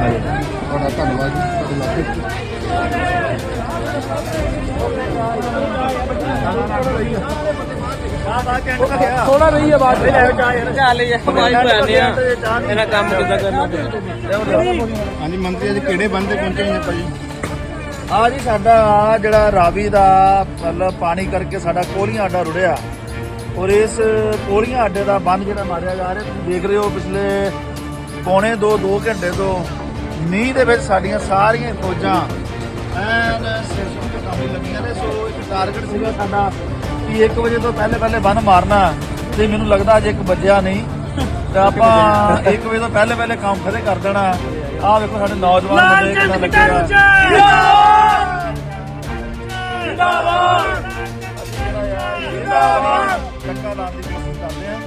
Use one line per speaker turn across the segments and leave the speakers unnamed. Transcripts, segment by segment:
ਤੁਹਾਡਾ ਧੰਨਵਾਦ ਜੀ। ਤੁਹਾਡੇ ਇਲਾਕੇ 'ਚ
ਥੋੜਾ ਰਹੀ ਹੈ ਬਾਤ
ਚੱਲ ਯਾਰ ਮਾਈ ਪੈਣੇ ਆ ਇਹਨਾਂ ਕੰਮ ਕਿੱਦਾਂ ਕਰਨਾ
ਹਾਂਜੀ ਮੰਤਰੀ ਜੀ ਕਿਹੜੇ ਬੰਦੇ ਪਹੁੰਚੇ ਨੇ ਭਾਜੀ?
ਆ ਜੀ ਸਾਡਾ ਆਹ ਜਿਹੜਾ ਰਾਵੀ ਦਾ ਮਤਲਬ ਪਾਣੀ ਕਰਕੇ ਸਾਡਾ ਕੋਲੀਆਂ ਅੱਡਾ ਰੁੜਿਆ। ਔਰ ਇਸ ਕੋਲੀਆਂ ਅੱਡੇ ਦਾ ਬੰਦ ਜਿਹੜਾ ਮਾਰਿਆ ਜਾ ਰਿਹਾ ਤੁਸੀਂ ਦੇਖ ਰਹੇ ਹੋ ਪਿਛਲੇ ਪੌਣੇ 2 2 ਘੰਟੇ ਤੋਂ ਮੀਂਹ ਦੇ ਵਿੱਚ ਸਾਡੀਆਂ ਸਾਰੀਆਂ ਫੌਜਾਂ ਐਨ ਸਿਰਸੋਂ ਤੇ ਕੰਮ ਲੱਗੀਆਂ ਨੇ। ਸੋ ਇੱਕ ਟਾਰਗੇਟ ਸੀਗਾ ਸਾਡਾ ਕਿ 1 ਵਜੇ ਤੋਂ ਪਹਿਲੇ ਪਹਿਲੇ ਬੰਦ ਮਾਰਨਾ। ਤੇ ਮੈਨੂੰ ਲੱਗਦਾ ਅਜੇ ਇੱਕ ਵੱਜਿਆ ਨਹੀਂ। ਤਾਂ ਆਪਾਂ 1 ਵਜੇ ਤੋਂ ਪਹਿਲੇ ਪਹਿਲੇ ਕੰਮ ਖੜੇ ਕਰ ਦੇਣਾ। ਆਹ ਵੇਖੋ ਸਾਡੇ ਨੌਜਵਾਨ ਮੁੰਡੇ ਕਿੰਨਾ ਲੱਗੇ ਆ। ਚੱਕਾ ਲਾਉਣ ਦੀ ਕੋਸ਼ਿਸ਼ ਕਰਦੇ ਆ।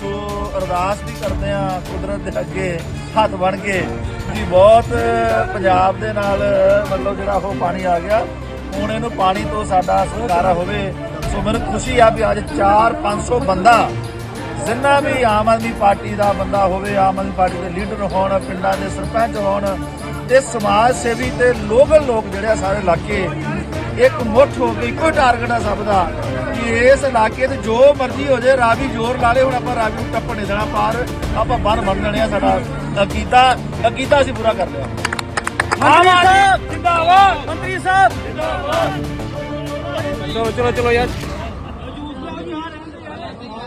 ਸੋ ਅਰਦਾਸ ਵੀ ਕਰਦੇ ਆ ਕੁਦਰਤ ਦੇ ਅੱਗੇ ਹੱਥ ਬਣ ਕੇ। ਕਿ ਬਹੁਤ ਪੰਜਾਬ ਦੇ ਨਾਲ ਮਤਲਬ ਜਿਹੜਾ ਉਹ ਪਾਣੀ ਆ ਗਿਆ। ਹੁਣ ਇਹਨੂੰ ਪਾਣੀ ਤੋਂ ਸਾਡਾ ਛੁਟਕਾਰਾ ਹੋਵੇ। ਸੋ ਮੈਨੂੰ ਖੁਸ਼ੀ ਆ ਵੀ ਅੱਜ 4-500 ਬੰਦਾ ਜਿੰਨਾ ਵੀ ਆਮ ਆਦਮੀ ਪਾਰਟੀ ਦਾ ਬੰਦਾ ਹੋਵੇ, ਆਮ ਆਦਮੀ ਪਾਰਟੀ ਦੇ ਲੀਡਰ ਹੋਣ, ਪਿੰਡਾਂ ਦੇ ਸਰਪੰਚ ਹੋਣ ਤੇ ਸਮਾਜ ਸੇਵੀ ਤੇ ਲੋਕਲ ਲੋਕ ਜਿਹੜੇ ਆ ਸਾਰੇ ਇਲਾਕੇ ਇੱਕ ਮੁੱਠ ਹੋ ਕੇ ਇੱਕੋ ਟਾਰਗੇਟ ਆ ਸਭ ਦਾ ਕਿ ਇਸ ਇਲਾਕੇ 'ਚ ਜੋ ਮਰਜ਼ੀ ਹੋ ਜਾਏ ਰਾਵੀ ਜ਼ੋਰ ਲਾ ਲੇ ਹੁਣ ਆਪਾਂ ਰਾਵੀ ਨੂੰ ਟੱਪਣ ਨਹੀਂ ਦੇਣਾ ਪਾਰ ਆਪਾਂ ਬੰਨ ਬੰਨ ਦੇਣੇ ਆ ਸਾਡਾ ਅਕੀਦਾ ਅਕੀਦਾ ਅਸੀਂ ਪੂਰਾ ਕਰ ਲਿਆ।
ਮੰਤਰੀ ਸਾਹਿਬ! ਜਿੰਦਾਬਾਦ! ਮੰਤਰੀ ਸਾਹਿਬ! ਜਿੰਦਾਬਾਦ! ਚਲੋ ਚਲੋ ਚਲੋ ਯਾਰ।